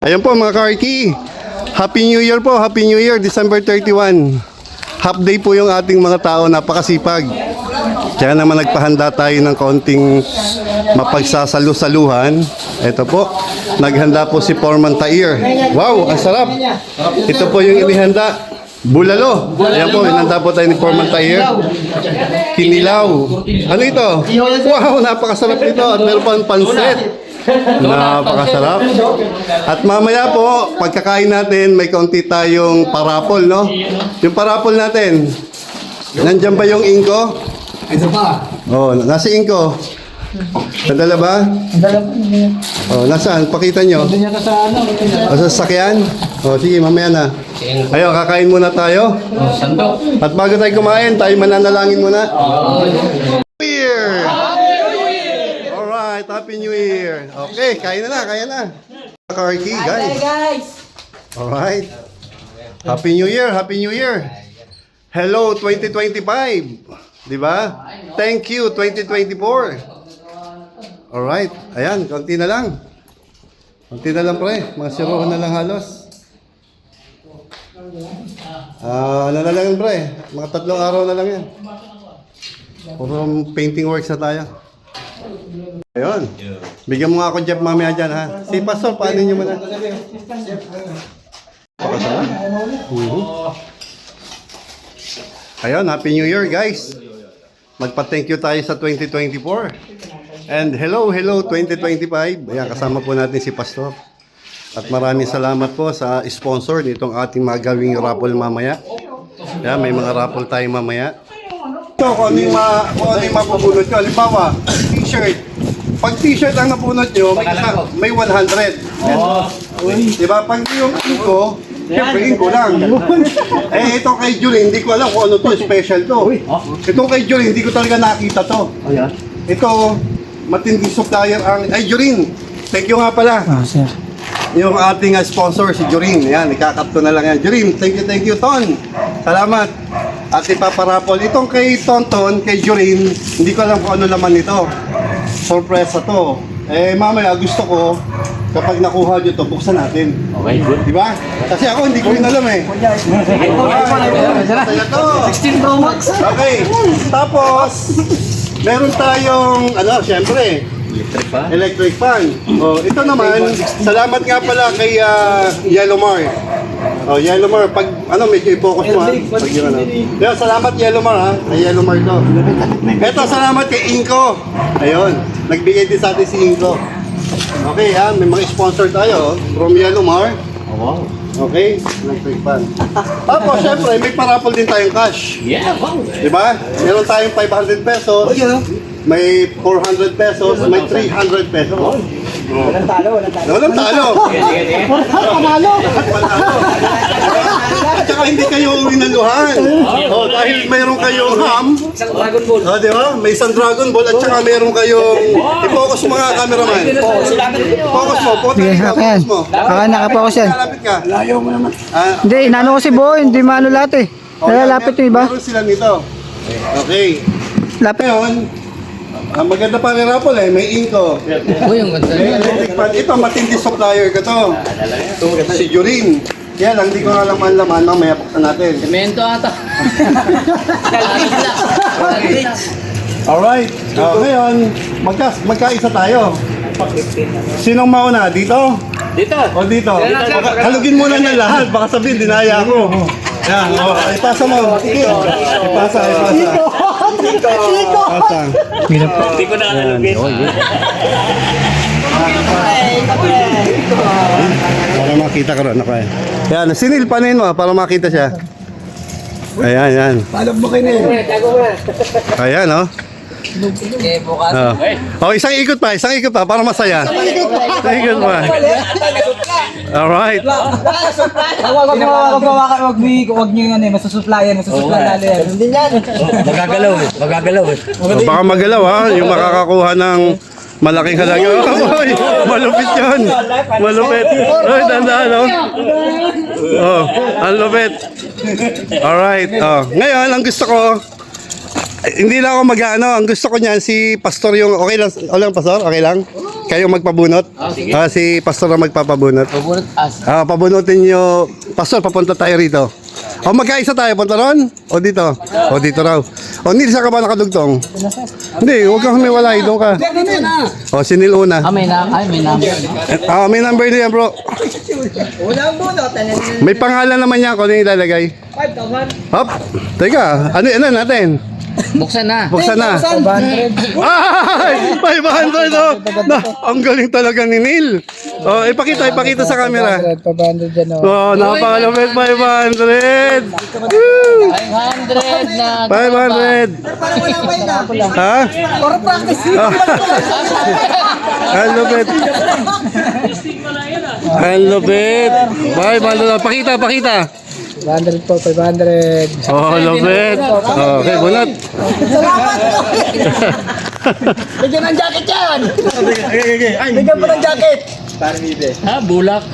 Ayan po mga Karki. Happy New Year po. Happy New Year, December 31. Half day po yung ating mga tao. Napakasipag. Kaya naman nagpahanda tayo ng kaunting mapagsasalu-saluhan. Ito po. Naghanda po si Foreman Tair. Wow, ang sarap. Ito po yung inihanda. Bulalo. Ayan po, inihanda po tayo ni Foreman Tair. Kinilaw. Ano ito? Wow, napakasarap nito. At meron pang pansit. Napakasarap. At mamaya po, pagkakain natin, may kaunti tayong parapol, no? Yung parapol natin, nandyan ba yung inko? Ito pa. Oh, nasa inko. Nadala ba? Oh, nasaan? Pakita nyo. Yata sa ano. O, sa sasakyan? Oh, sige, mamaya na. Ayun, kakain muna tayo. Sandok. At bago tayo kumain, tayo mananalangin muna. Happy New Year. Okay, kain na na, kaya na. Karki, guys. guys! Alright. Happy New Year, Happy New Year. Hello 2025. 'Di ba? Thank you 2024. Alright. Ayan, konti na lang. Konti na lang pre. Mga siruhan na lang halos. Ah, ano na lang yan, pre? Mga tatlong araw na lang yan. Puro painting works na tayo. Ayun. Bigyan mo nga ako Jeff mamaya dyan ha. Si Pastor, paano nyo muna? Pakasarap. Mhm. Ayun, Happy New Year guys. Magpa-thank you tayo sa 2024. And hello, hello 2025. Ayan, kasama po natin si Pastor. At maraming salamat po sa sponsor nitong ating magawing raffle mamaya. Ayan, may mga raffle tayo mamaya. Ito, kung ano yung, ma, kung ano. Halimbawa, t-shirt. Pag t-shirt ang napunot nyo, may, isa- may 100. Oh. Diba? Pag yung inko, siyempre inko lang. eh, ito kay Julie, hindi ko alam kung ano to, special to. Ito kay Julie, hindi ko talaga nakita to. Ito, matinding supplier ang... Ay, Jurin, thank you nga pala. Ah, sir. Yung ating uh, sponsor, si Jurin. Yan, ikakat ko na lang yan. Jurin, thank you, thank you, Ton. Salamat. At ipaparapol. Itong kay Tonton, kay Jurin, hindi ko alam kung ano laman ito. Sorpresa to. Eh, mamaya gusto ko, kapag nakuha nyo to, buksan natin. Okay, good. Di ba? Kasi ako hindi ko rin alam eh. Masaya to. 16 Pro Max. Okay. Tapos, meron tayong, ano, syempre, Electric pa? electric fan. Oh, ito naman, salamat nga pala kay ah, Yellowmar. Oh, Yellowmar, pag ano medyo i-focus mo ha. Pag yun, ano. Yeah, salamat Yellowmar ha. Kay Yellowmar to. Ito, salamat kay Inko. Ayun, nagbigay din sa atin si Inko. Okay ha, may mga sponsor tayo oh, from Yellowmar. Oh, wow. Okay, electric fan. Tapos, syempre, may parapol din tayong cash. Yeah, wow. Di ba? Meron tayong 500 pesos. May 400 pesos, may 300 pesos. Walang talo, walang talo. Walang talo. Sige, sige, sige. Panalo! Panalo. At saka hindi kayo inaluhan. Oh, dahil mayroon kayong ham. Isang Dragon Ball. Oh, di ba? May isang Dragon Ball at saka mayroon kayong i-focus mo nga cameraman. Focus mo, puta Sige, ka, akin. focus mo. Akin, nakapokus yan. Lapit ka. Layo mo naman. Ah, Hindi, inano ko si Boy, hindi maano lahat eh. oh, Nalalapit yung iba. Meron sila nito. Okay. Lapit. Ngayon, ang maganda pa rin Rapol eh, may inko. Uy, ang ganda. May electric fan. Ito, matindi supplier ko to. Si Jurin. Kaya lang, hindi ko alam ang laman. Mamaya buksan natin. Semento ata. Alright. Uh, ngayon, magka, magkaisa tayo. Sinong mauna? Dito? Dito. O dito? Baka, halugin muna ng lahat. Baka sabihin, dinaya ako. Yan. O, ipasa mo. Ipasa, ipasa. Ipasa. Hindi ko na alugin. Para makita ka rin. Ako eh. Yan, sinilpanin mo para makita siya. Ayan, yan. Tago mo na. Ayan, oh. Eh, bukas. Oh. oh, isang ikot pa, isang ikot pa para masaya. Isang ikot pa. Alright. Wag, wag, wag, wag, wag, wag, wag niyo yan eh, masusuplayan, masusuplayan lalo yan. Hindi yan. Magagalaw. Magagalaw eh. Oh, baka magalaw ha, yung makakakuha ng malaking halaga. Oh, boy, malupit yun. Malupit. Oy, dandaan, oh. Oh, ang lupit. Alright. Oh. Ngayon, ang gusto ko, Ay, hindi lang ako mag-ano. Ang gusto ko niyan, si Pastor yung... Okay lang, okay lang Pastor? Okay lang? Kayo magpabunot? Ah, si Pastor ang magpapabunot. Pabunot as. Ah, pabunutin nyo. Pastor, papunta tayo rito. O magkaisa tayo, punta ron? O dito? O dito raw. O Nil, saan ka ba nakadugtong? Hindi, huwag kang humiwalay, doon ka. O, si Nil una. Ah, may na, ay, may number. Ah, may number niya, bro. Unang bunot, ano yun? May pangalan naman niya kung ano yung ilalagay. 5,000. Hop, teka, ano, ano natin? Buksan na. Buksan na. 500. Ay! 500 oh! Na, ang galing talaga ni Neil. Oh, ipakita, ipakita sa camera. 500 dyan o. Oh, napakalupit 500. Woo! 500 na. 500. Ha? Or practice. Ang lupit. Ang lupit. 500. Pakita, pakita. 500 po, 500. Oh, lupit. Okay, bunot. Bigyan ng jacket yan! Bigyan mo ng jacket! Ha, bulak.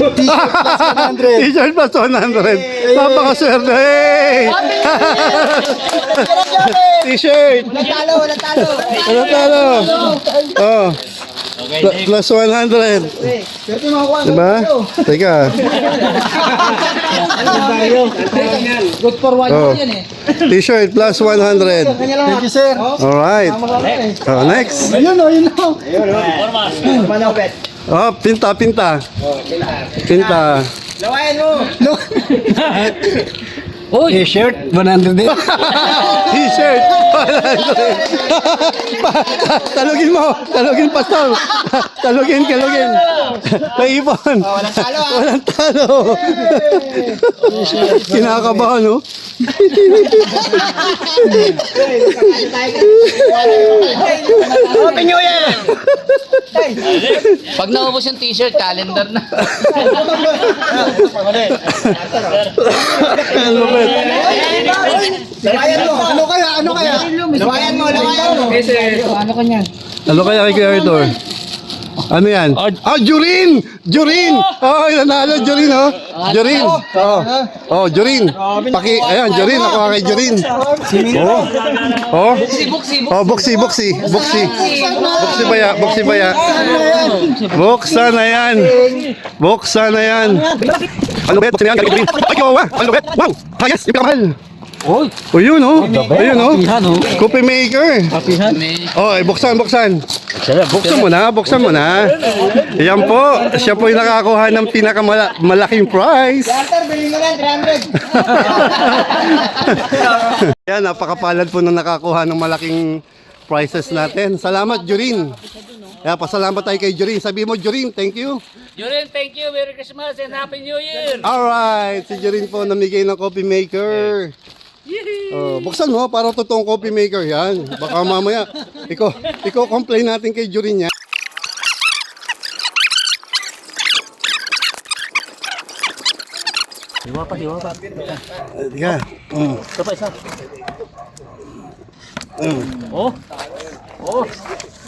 T-shirt plus 100. Napakaswerte. Hey! T-shirt. Natalo, natalo! Ano talo? Oh. Pl- plus 100. Swerte mo ako. Diba? Teka. Good for one Oh. yan eh. T-shirt plus 100. Thank you, sir. Alright. Oh, next. Ayun o, yun o. Manapet. Oh, pinta, pinta. Pinta. Lawayan mo. Uy! T-shirt, 100 din. T-shirt. 100. Pa- talugin mo. Talugin, pastor. Talugin, talugin. May ipon. Walang talo ah. Walang talo. Kinakabahan, no? Happy New Year! Pag naubos yung t-shirt, calendar na. Ang lupit. Lawayan mo. Ano kaya? Ano kaya? Lawayan mo, lawayan mo. Ano? Ano kaya kay Kuya Arthur? Ano yan? Ah, Jurin! Jurin! Oh, nanalo, Jurin, oh. Jurin. Oh, oh Jurin. Paki, ayan, Jurin. Ako kay Jurin. Oh. Oh. Oh, buksi, buksi. Buksi. Buksi baya, buksi baya. Buksan na yan. Buksan na yan. Ano bet? Buksan na yan. Ay, kawawa. Ano bet? Wow. Hayas, yung pinakamahal. Uy! O yun, oh. Ayun, oh. Coffee maker. Oh, eh, buksan, buksan. Buksan mo na, buksan mo na. Yan po, siya po yung nakakuha ng pinakamalaking prize. Sir, bilhin mo na, 300. Yan, napakapalad po na nakakuha ng malaking prizes natin. Salamat, Jurin. Kaya pasalamat tayo kay Jurin. Sabi mo, Jurin, thank you. Jurin, thank you. Merry Christmas and Happy New Year! Alright, si Jurin po namigay ng coffee maker. Oh, buksan mo para totoong coffee maker yan. Baka mamaya, iko, iko complain natin kay Jurin yan. Diwa pa, diwa pa. Yeah. Mm. Ito pa isa. Mm. Oh! Oh!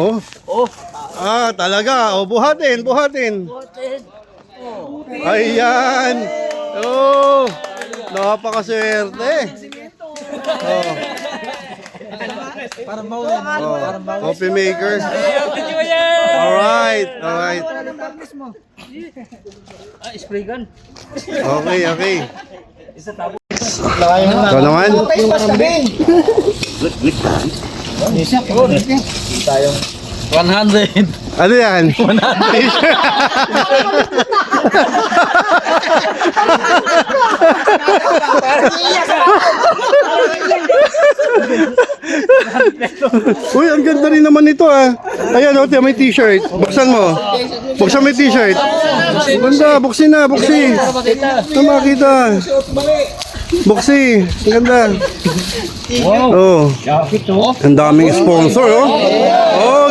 Oh. Oh! Ah, talaga. Oh, buhatin, buhatin. Ayan. Oh. Napakaswerte. Oh. Parang bawal. Oh. Coffee maker. Alright, alright. Ah, spray gun. Okay, okay. Ikaw naman. Face mask sabihin. 100. Ano yan? Uy, ang ganda rin naman ito ah. Ayan, oh, may t-shirt. Buksan mo. Buksan mo yung t-shirt. Ganda, buksi na, buksi. Ito makita. Buksi. Ang ganda. Wow! Oh. Ang daming sponsor, oh.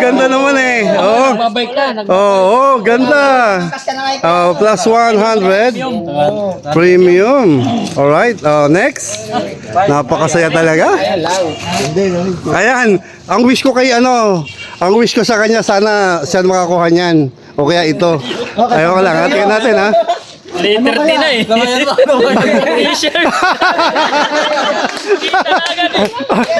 Ganda naman eh. Oh. Babike ka. Nag- Oh, oh, ganda. Oh, plus 100. Premium. Alright, oh, next. Napakasaya talaga. Ayan, ang wish ko kay ano, ang wish ko sa kanya, sana siya makakuha niyan. O kaya ito. Ayaw ko lang, hatiin natin ha. Letter T na eh. T-shirt.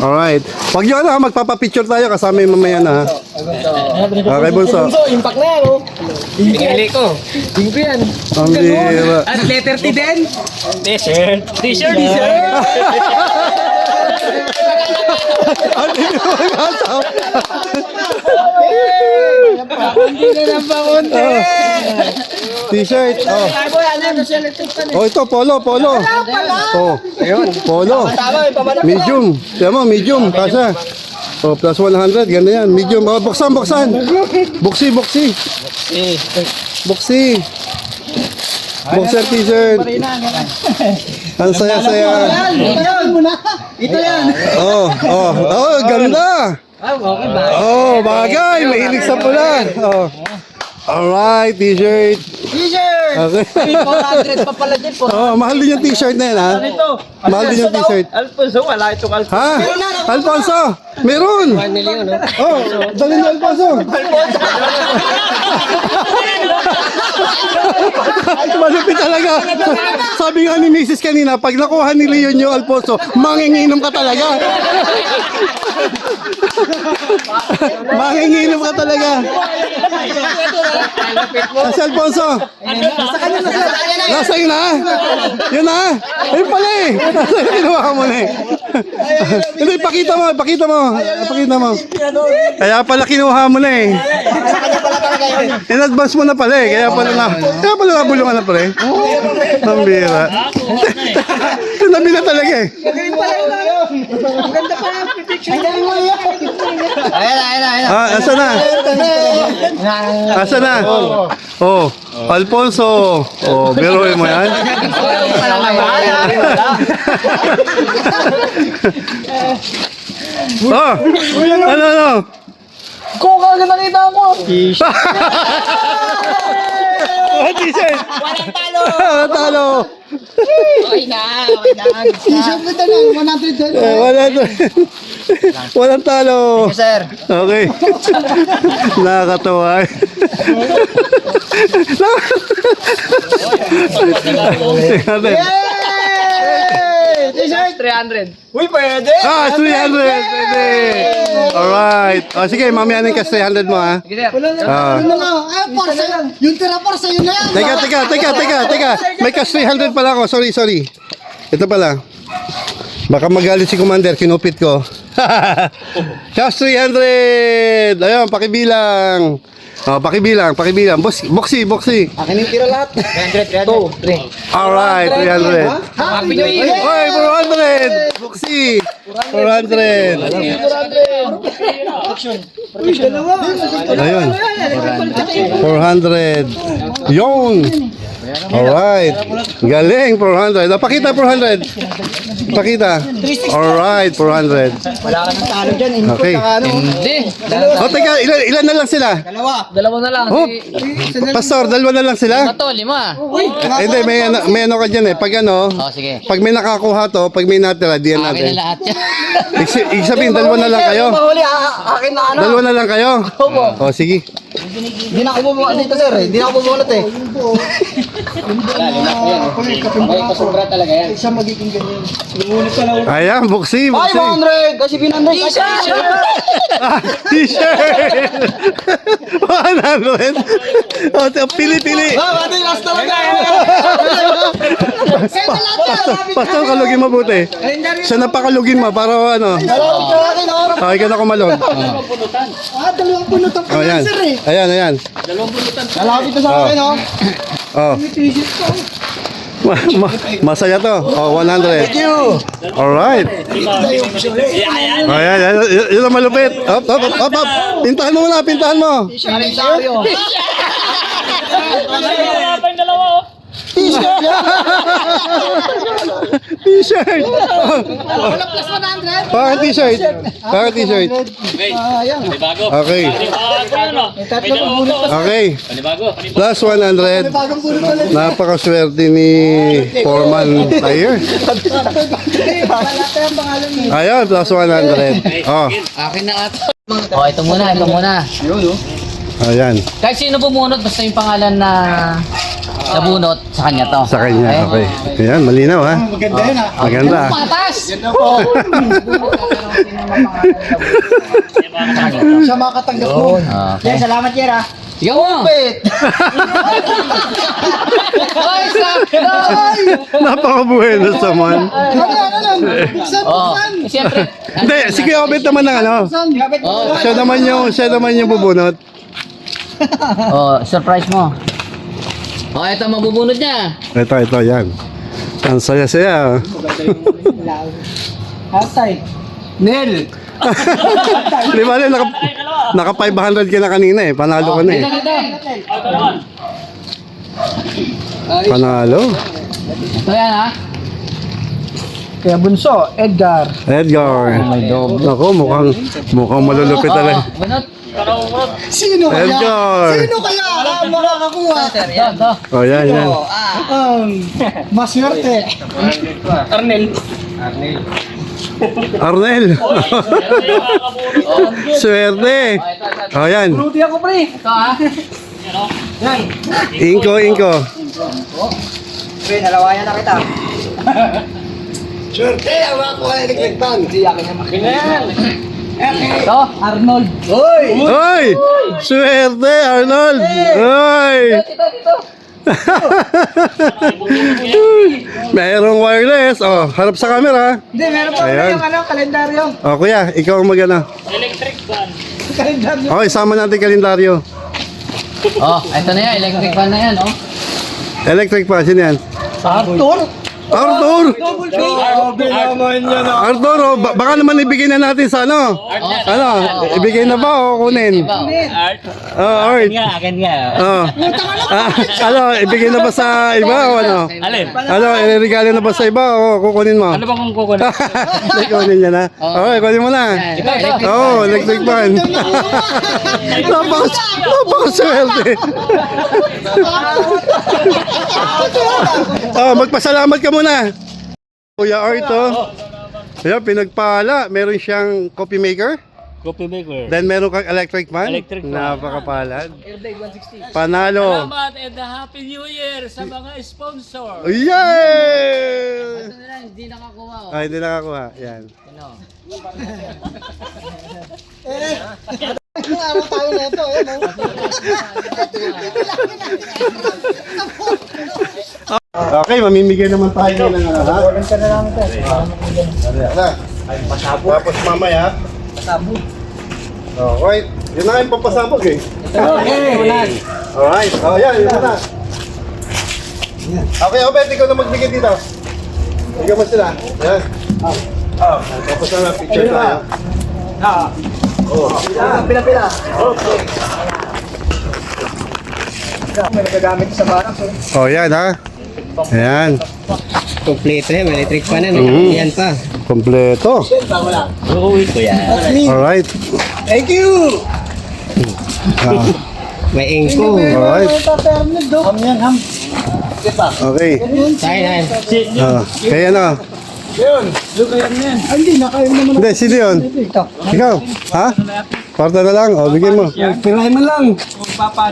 Alright. Huwag nyo ano, magpapapicture tayo kasama yung mamaya na ha. Okay, bunso. impact na yan, oh. Pinili ko. Bingo yan. Ang bira. At letter T din. T-shirt. T-shirt. T-shirt. Ang bira. Hindi na lang pa konti. T-shirt. Oh. Ano oh, ito, polo, polo. Oh, polo. Tama, yung pamanap Medium. Tiyan mo, medium. Kasha. Oh, plus 100. Ganda yan. Medium. Oh, buksan, buksan. Buksi, buksi. Buksi. Boxer t-shirt. Ang saya-saya. Ito yan muna. Ito yan. Oh, oh, oh, ganda. Ah? Oh, bagay. Mahilig sa pula. Oh. Alright, t-shirt. T-shirt! Okay. 400 pa pala din po. Oh, mahal din yung t-shirt na yan, ha? Mahal din yung t-shirt. Alfonso, wala itong Alfonso. Ha? Alfonso! Meron! Oh, dali na Alfonso! Malupit talaga. Sabi nga ni Mrs. kanina, pag nakuha ni Leon yung Alfonso, manginginom ka talaga. manginginom ka talaga. Si Alfonso. Nasa yun na. Yun na. Ayun pala eh. Nasa yun, kinuha mo na eh. Hindi, pakita mo, pakita mo. Pakita mo. Kaya pala kinuha mo na eh. In advance mo na pala eh. Kaya pala na, kaya pala nabulungan na pala eh. Ang bira. Tunabi na talaga eh. Ayan, ayan, ayan. Ah, asa na? Asa na? Oh, Alfonso. Oh, biruin mo yan. Oh, ano, ano? Kung kagad nakita ko. Oh, t-shirt. Walang talo. Talo. Okay na, okay na. T-shirt na lang, 100 din. Eh, wala to. Walang talo. Sir. Okay. Nakakatawa. Tingnan natin. T-shirt. 300. Uy, pwede. Ah, 300. Pwede. Alright. O, sige, mamaya na yung cash 300 mo, ha? Ah. Ano na? Ah, parsa yan. Yung tira parsa yun na yan. Teka, teka, teka, teka, teka. May cash 300 pala ako. Sorry, sorry. Ito pala. Baka magalit si Commander, kinupit ko. cash 300! Ayun, pakibilang. Oh, pakibilang, pakibilang. Box, boxy, boxy. Akin yung tira lahat. 300, 300. Alright, 300. Happy New Year. Oy, 400! Boxy! 400. Ayun. 400. Yun. Alright. Galing, 400. Ah, Pakita, 400. Pakita. Alright, 400. Wala ka ng talo dyan. Input Okay. na ano. Hindi. O, teka, ilan, ilan na lang sila? Dalawa. Dalawa na lang. Oh, Pastor, dalawa na lang sila? Ito, lima. Hindi, may, ano- may ano ka dyan eh. Pag ano, Oh, sige. pag may nakakuha to, pag may natira, diyan Akin natin. na lahat yan. Ibig sabihin, dalawa na lang kayo? Mahuli, akin na ano. Dalawa na lang kayo? O, sige. Hindi na ako bumuha dito, sir. eh. Hindi na ako bumuha eh. Isa magiging ganyan. Ayan, buksi, buksi. 100! Kasi 100. T-shirt! Ah, T-shirt! 100! O, pili, pili. Ah, mati, last talaga. Pastor, kalugin mabuti. Siya napakalugin mo para ano. Dalawang ito akin, oh. Okay ka na kumalog. Ah, dalawang punutan O, ayan. Ayan, ayan. Lalapit na sa akin, oh. Oh. Ma- ma- masaya to. Oh, 100. Thank you. Alright. Oh, ayan, ayan. Y- yun ang malupit. Up, up, up, up, up. Pintahan mo muna, pintahan mo. Kalendaryo. T-shirt! Parang t-shirt. Parang t-shirt. Okay. Okay. Plus 100. Napakaswerte ni Foreman Tire. Ayun, plus 100. Oh, Oh, ito muna, ito muna. Ayan. Kahit sino bumunot, basta yung pangalan na nabunot, sa kanya to. Sa kanya, okay. Ayan, malinaw ha. Maganda yun ah. Maganda. Patas! Siya makatanggap mo. Okay. salamat Yera. Ikaw mo! Ay, sakto! Napakabuenos naman. Ano ano lang? Buksan, Oh, buksan. siyempre. Hindi, si Kuya Obet naman ng ano. Oh, Siya naman yung, siya naman yung bubunot. oh, surprise mo. Oh, ito mabubunot niya. Ito, ito, yan. Ang saya-saya. Hashtag. Nel. Di ba, naka, naka 500 ka na kanina eh. Panalo ka na eh. Panalo. Ito yan ha. Kaya bunso, Edgar. Edgar. Ako, mukhang, mukhang malulupit Oh, talaga. bunot. Sino kaya? Edgar. Sino kaya ang makakakuha? Ito. Oh, yan, yan. Um, maswerte. Arnel. Arnel. Swerte. Oh, yan. Rudy ako pre. Ito ha. Inko, inko. Pre, nalawayan na kita. Swerte, ang makakuha ng electric Hindi akin na makina yan. Ito. Arnold. Hoy! Hoy! Swerte, Arnold! Hoy! Ito, ito. Mayroong wireless. Oh, harap sa camera. Hindi, meron pa Ayan. Yung ano, kalendaryo. Oh, kuya, ikaw ang magana. Kalendaryo. Okay, sama natin kalendaryo. Oh, ito na yan. Electric fan na yan, oh. Electric pa, sino yan? Arthur? Arthur! Grabe naman yan ah. Arthur, oh, ba- baka naman ibigay na natin sa ano? Ano? Ibigay na ba o kunin? Iba, oh. Oh, Art. Akin nga. Oh. Ah, ano, ibigay na ba sa iba o ano? Alin? Ano, iregalo na ba sa iba o kukunin mo? Ano bang kung kukunin? Hindi, kunin niya na. Okay, kunin mo na. Electric Oh, electric fan. Napakas, napakaswerte. oh, magpasalamat ka muna. Kuya Arto. Ayan, pinagpala. Meron siyang coffee maker. Coffee maker. Then meron kang electric fan. Electric fan. Napakapalad. Panalo. Salamat and a Happy New Year sa mga sponsor. Yay! Ito na lang, hindi nakakuha, oh. Ay, hindi nakakuha. Yan. Ano? Araw tayo na ito. Eh, no? Okay, mamimigay naman tayo ng ano, ha? Order ka na namin tayo. Wala. Tapos mamaya. Pasabo. Okay. Yun na yung papasabog eh. Okay. Alright. Oh, yan. Yun na. Okay, Obet, ikaw na magbigay dito. Bigyan mo sila. Yan. Oh. Tapos na na, picture tayo. Pila-pila. Okay. May nagagamit sa barak. eh. Oh, yan ha. Ayan. Kompleto yan, may electric fan yan. Mhm. Yan pa. Kompleto. Uuwi ko yan. Alright. Thank you. Ah, May engko. Alright. Ham yan, ham. Okay. Tayo na. Ah, kaya na. Ay, Hindi, nakain naman. Hindi, sino yun? Ito. Ikaw? Ha? Kwarta na lang. O, bigyan mo. Pirahin mo lang.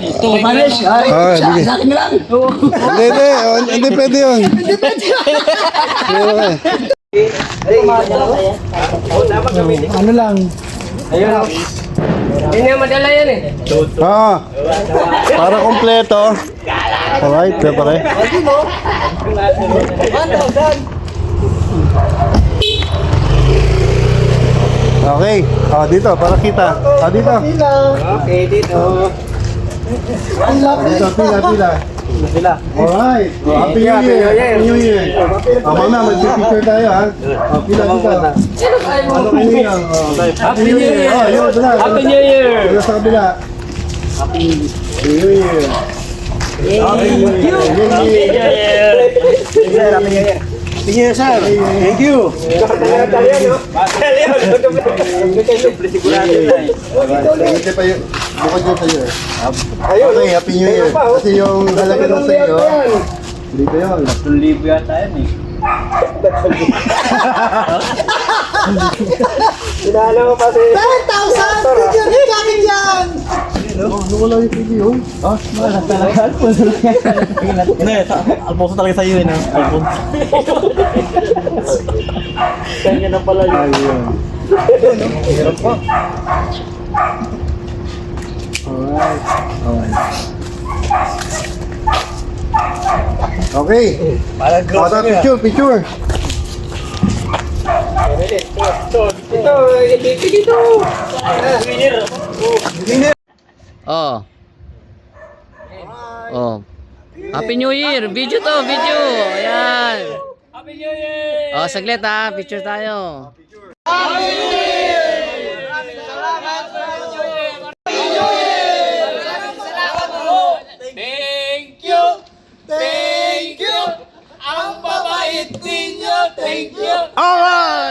Ito, Manish. Ay, Ah, sa, bigay. sa akin na lang. Hindi, hindi. Oh, Hindi pwede yun. Hindi pwede Ano lang. Hindi na madala yan eh. Ah, para kompleto. Alright, kaya pare. Okay. Ah, dito, para kita. Ah, dito. Okay, dito. Dito, pila, pila. Sila. Alright. Oh, Happy New Year. Happy New Year. Ah, mamaya, mag-picture tayo, ha? Ah, pila dito. Ano kayo? Oh, Happy New Year. Oh, yun, na. Happy New Year! Doon sa kabila. Happy New Year. Happy New Year. Happy New Year. Tingin na, sir. Thank you. Hindi pa yun. Bukod yun sa'yo eh. Okay, Happy New Year. Kasi yung halaga ng sa'yo, hindi pa yun. 10,000 yata yan eh. Sinala mo pa si... Ano wala yung video? Alfonso talaga sa'yo yun, Alfonso. Kanya na pala yun. Ayun. Okay. Parang Pata picture, picture. Ito, ito, dito. Oh. Oh. Happy New Year. Video to, video. Ayan. Happy New Year. Oh, saglit ha. Picture tayo. Happy New Year. Thank you. Thank you. Ang babait ninyo. Thank you. All.